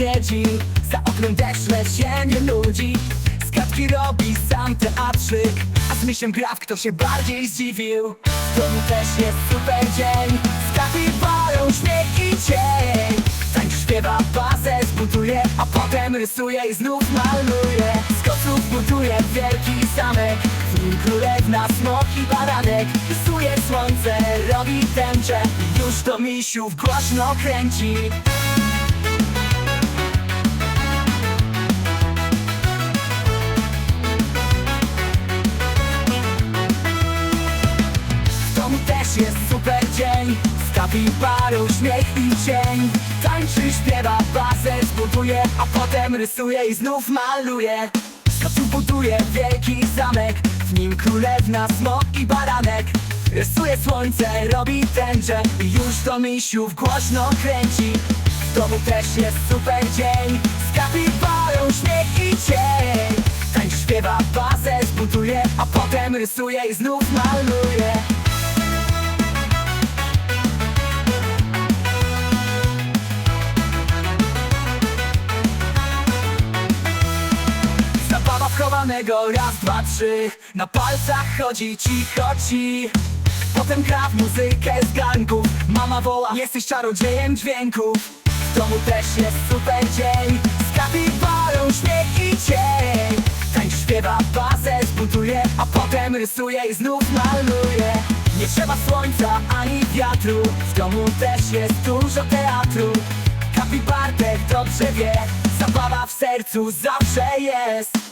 siedzi Za oknem deszcz, lecz się nie nudzi Z robi sam teatrzyk A z myślem gra, kto się bardziej zdziwił. W domu też jest super dzień Z kapibarą śmiech i cień. Tańczy, śpiewa, bazę zbuduje A potem rysuje i znów maluje. Z koców buduje wielki zamek W nim królewna, smok i baranek. Rysuje słońce, robi tęczę Już to misiów głośno kręci Z kapibarą śmiech i cień. Tańczy, śpiewa, bazę zbuduje A potem rysuje i znów maluje. Koców buduje wielki zamek W nim królewna, smok i baranek. Rysuje słońce, robi tęczę I już to misiów głośno kręci. W domu też jest super dzień. Z kapibarą śmiech i cień. Tańczy, śpiewa, bazę zbuduje A potem rysuje i znów maluje Wchowanego, raz, dwa, trzy. Na palcach chodzi cicho ci. Potem gra w muzykę z ganków Mama woła, jesteś czarodziejem dźwięków W domu też jest super dzień. Z kapibarą śmiech i cień. Tańczy, śpiewa, bazę zbuduje A potem rysuje i znów maluje. Nie trzeba słońca ani wiatru. W domu też jest dużo teatru. Kapibartek dobrze wie Zabawa w sercu zawsze jest